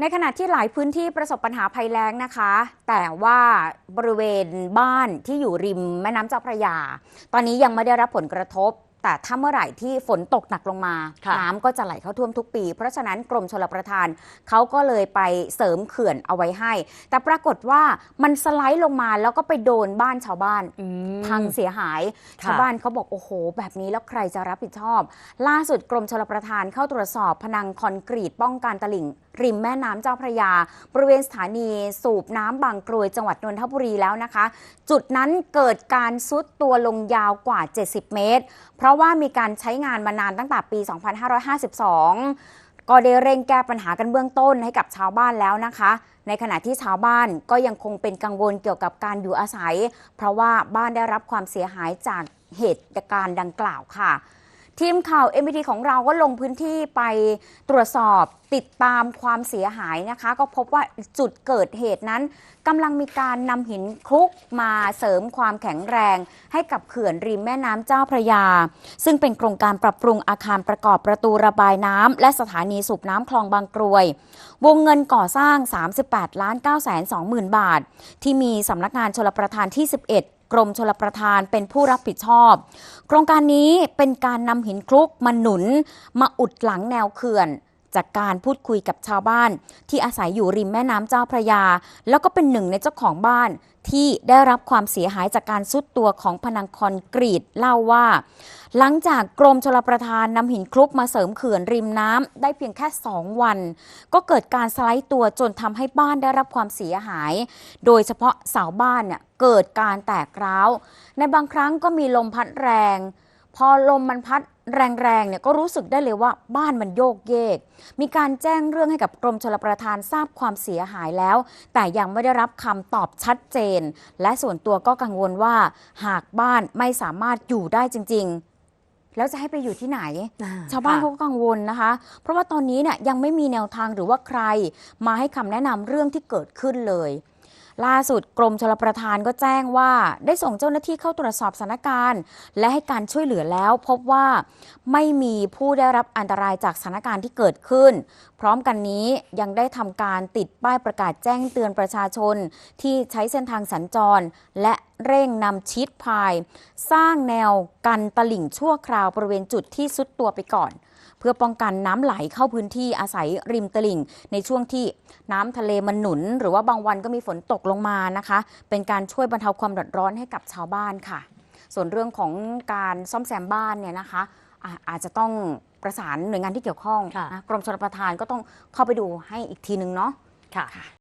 ในขณะที่หลายพื้นที่ประสบปัญหาภัยแล้งนะคะ แต่ว่าบริเวณบ้านที่อยู่ริมแม่น้ำเจ้าพระยา ตอนนี้ยังไม่ได้รับผลกระทบ แต่ถ้าเมื่อไหร่ที่ฝนตกหนักลงมาค่ะน้ำก็จะไหลเข้าท่วมทุกปี เพราะฉะนั้นกรมชลประทานเขาก็เลยไปเสริมเขื่อนเอาไว้ให้ แต่ปรากฏว่ามันสไลด์ลงมาแล้วก็ไปโดนบ้านชาวบ้านอืมพังเสียหายค่ะชาวบ้านเขาบอกโอ้โห แบบนี้แล้วใครจะรับผิดชอบ ล่าสุดกรมชลประทานเข้าตรวจสอบพนังคอนกรีตป้องกันตลิ่ง ริมแม่น้ำเจ้าพระยา บริเวณสถานีสูบน้ำบางกรวยจังหวัดนนทบุรีแล้วนะคะ จุดนั้นเกิดการซุดตัวลงยาวกว่า 70 เมตร เพราะว่ามีการใช้งานมานานตั้งแต่ปี 2552 ก็ได้เร่งแก้ปัญหากันเบื้องต้นให้กับชาวบ้านแล้วนะคะ ในขณะที่ชาวบ้านก็ยังคงเป็นกังวลเกี่ยวกับการอยู่อาศัย เพราะว่าบ้านได้รับความเสียหายจากเหตุการณ์ดังกล่าวค่ะ ทีมข่าว m อ t ของเราก็ลงพื้นที่ไปตรวจสอบติดตามความเสียหายนะคะ ก็พบว่าจุดเกิดเหตุนั้นกำลังมีการนำหินคลุกมาเสริมความแข็งแรง ให้กับเขื่อนริมแม่น้ำเจ้าพระยา ซึ่งเป็นโครงการปรับปรุงอาคารประกอบประตูระบายน้ำและสถานีสูบน้ำคลองบางกรวย วงเงินก่อสร้าง 38ล้าน9แสน2หมื่นบาท ที่มีสำนักงานชลประทานที่ 11 รมชลประทานเป็นผู้รับผิดชอบ โครงการนี้เป็นการนำหินคลุกมาหนุน มาอุดหลังแนวเขื่อน จากการพูดคุยกับชาวบ้าน ที่อาศัยอยู่ริมแม่น้ำเจ้าพระยา แล้วก็เป็นหนึ่งในเจ้าของบ้านที่ได้รับความเสียหายจากการซุดตัวของพนังคอนกรีตเล่าว่า หลังจากกรมชลประทานนำหินคลุกมาเสริมเขื่อนริมน้ำได้เพียงแค่ 2 วัน ก็เกิดการสไลด์ตัวจนทำให้บ้านได้รับความเสียหาย โดยเฉพาะเสาบ้านเนี่ยเกิดการแตกร้าว ในบางครั้งก็มีลมพัดแรง พอลมมันพัดแรงๆเนี่ยก็รู้สึกได้เลยว่าบ้านมันโยกเยก มีการแจ้งเรื่องให้กับกรมชลประทานทราบความเสียหายแล้ว แต่ยังไม่ได้รับคำตอบชัดเจน และส่วนตัวก็กังวลว่า หากบ้านไม่สามารถอยู่ได้จริง ๆ แล้วจะให้ไปอยู่ที่ไหน ชาวบ้านเขาก็กังวลนะคะ เพราะว่าตอนนี้เนี่ยยังไม่มีแนวทางหรือว่าใคร มาให้คำแนะนำเรื่องที่เกิดขึ้นเลย ล่าสุดกรมชลประทานก็แจ้งว่า ได้ส่งเจ้าหน้าที่เข้าตรวจสอบสถานการณ์ และให้การช่วยเหลือแล้ว พบว่าไม่มีผู้ได้รับอันตรายจากสถานการณ์ที่เกิดขึ้น พร้อมกันนี้ยังได้ทำการติดป้ายประกาศแจ้งเตือนประชาชน ที่ใช้เส้นทางสัญจร และเร่งนำชิดพาย สร้างแนวกันตลิ่งชั่วคราวบริเวณจุดที่ซุดตัวไปก่อนเพื่อป้องกันน้ำไหลเข้าพื้นที่อาศัยริมตลิ่ง ในช่วงที่น้ำทะเลมันหนุน หรือว่าบางวันก็มีฝนตกลงมานะคะ เป็นการช่วยบรรเทาความเดือดร้อนให้กับชาวบ้านค่ะ ส่วนเรื่องของการซ่อมแซมบ้านเนี่ยนะคะอะอาจจะต้องประสานหน่วยงานที่เกี่ยวข้องค่ะ นะกรมชลประทานก็ต้องเข้าไปดูให้อีกทีนึงเนาะ ค่ะ